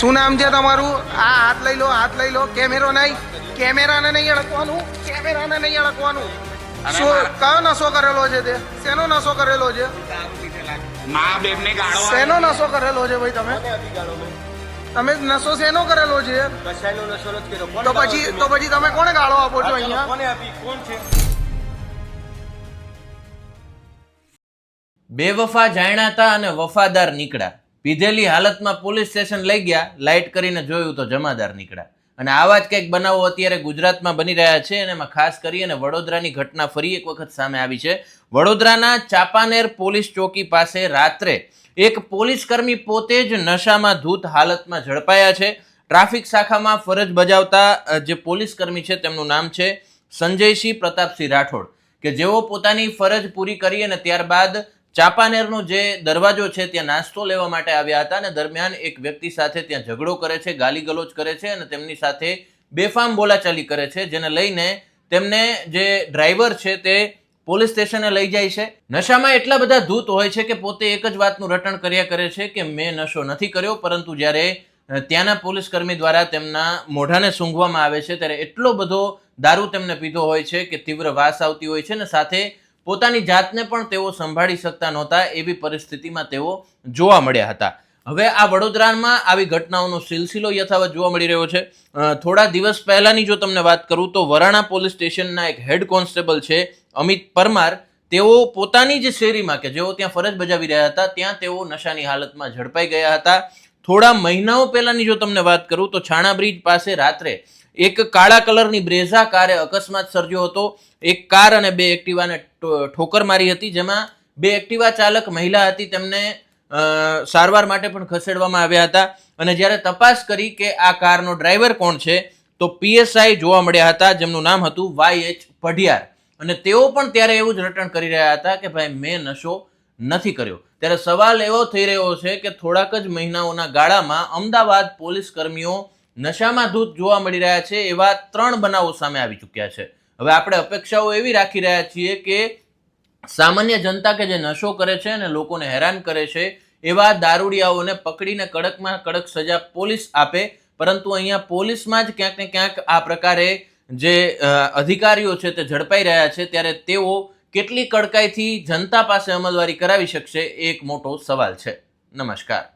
શું નામ છે તમારું? આ હાથ લઈ લો હાથ લઈ લો. કેમેરો નહીં. કેમેરાને નહીં અડકવાનું. કેમેરાને નહીં અડકવાનું. શું કયો નશો કરેલો છે તે? શેનો નશો કરેલો છે. શેનો નશો કરેલો છે ભાઈ તમે? તમે નશો શેનો કરેલો છે? તો પછી તો પછી તમે કોને ગાળો આપો છો અહીંયા? કોને આપી? કોણ છે? બેવફા જાણ્યા હતા અને વફાદાર નીકળ્યા. પીધેલી હાલતમાં પોલીસ સ્ટેશન લઈ ગયા લાઇટ કરીને જોયું તો જમાદાર નીકળ્યા. અને આવા જ કંઈક બનાવો અત્યારે ગુજરાતમાં બની રહ્યા છે અને એમાં ખાસ કરી અને વડોદરાની ઘટના ફરી એક વખત સામે આવી છે. વડોદરાના ચાપાનેર પોલીસ ચોકી પાસે રાત્રે એક પોલીસ કર્મી પોતે જ નશામાં ધૂત હાલતમાં ઝડપાયા છે. ટ્રાફિક શાખામાં ફરજ બજાવતા જે પોલીસ કર્મી છે તેમનું નામ છે સંજયસિંહ પ્રતાપસિંહ રાઠોડ, કે જેઓ પોતાની ફરજ પૂરી કરી અને ત્યારબાદ ચાપાનેરનો જે દરવાજો છે ત્યાં નાસ્તો લેવા માટે આવ્યા હતા અને દરમિયાન એક વ્યક્તિ સાથે ત્યાં ઝઘડો કરે છે ગાલી ગલોચ કરે છે અને તેમની સાથે બેફામ બોલાચાલી કરે છે, જેને લઈને તેમને જે ડ્રાઈવર છે તે પોલીસ સ્ટેશને લઈ જાય છે. નશામાં એટલા બધા ધૂત હોય છે કે પોતે એક જ વાતનું રટણ કર્યા કરે છે કે મેં નશો નથી કર્યો, પરંતુ જ્યારે ત્યાંના પોલીસ કર્મી દ્વારા તેમના મોઢાને સૂંઘવામાં આવે છે, ત્યારે એટલો બધો દારૂ તેમને પીધો હોય છે કે તીવ્ર વાસ આવતી હોય છે ને સાથે પોતાની જાતને પણ તેઓ સંભાળી શકતા નહોતા એવી પરિસ્થિતિમાં તેઓ જોવા મળ્યા હતા. હવે આ વડોદરામાં આવી ઘટનાઓનો સિલસિલો યથાવત જોવા મળી રહ્યો છે. થોડા દિવસ પહેલાની જો તમને વાત કરું તો વરાણા પોલીસ સ્ટેશનના એક હેડ કોન્સ્ટેબલ છે, અમિત પરમાર, તેઓ પોતાની જ શેરીમાં કે જેઓ ત્યાં ફરજ બજાવી રહ્યા હતા, ત્યાં તેઓ નશાની હાલતમાં ઝડપાઈ ગયા હતા. થોડા મહિનાઓ પહેલાની જો તમને વાત કરું તો છાણા બ્રિજ પાસે રાત્રે એક કાળા કલરની બ્રેઝા કારે અકસ્માત સર્જ્યો હતો. એક કાર અને બે એક્ટિવાને ઠોકર મારી હતી, જેમાં બે એક્ટિવા ચાલક મહિલા હતી. તેમને સારવાર માટે પણ ખસેડવામાં આવ્યા હતા. અને જ્યારે તપાસ કરી કે આ કારનો ડ્રાઈવર કોણ છે, તો પીએસઆઈ જોવા મળ્યા હતા. જેમનું નામ હતું વાય એચ પઢિયાર અને તેઓ પણ ત્યારે એવું જ રટણ કરી રહ્યા હતા કે ભાઈ મેં નશો નથી કર્યો. ત્યારે સવાલ એવો થઈ રહ્યો છે કે થોડાક જ મહિનાઓના ગાળામાં અમદાવાદ પોલીસ કર્મીઓ નશામાં ધૂત જોવા મળી રહ્યા છે એવા ત્રણ બનાવો સામે આવી ચૂક્યા છે. હવે આપણે અપેક્ષાઓ એવી રાખી રહ્યા છીએ કે સામાન્ય જનતા કે જે નશો કરે છે અને લોકોને હેરાન કરે છે એવા દારૂડિયાઓને પકડીને કડકમાં કડક સજા પોલીસ આપે, પરંતુ અહીંયા પોલીસમાં જ ક્યાંક ને ક્યાંક આ પ્રકારે જે અધિકારીઓ છે તે ઝડપાઈ રહ્યા છે, ત્યારે તેઓ કેટલી કડકાઈથી જનતા પાસે અમલવારી કરાવી શકશે એક મોટો સવાલ છે. નમસ્કાર.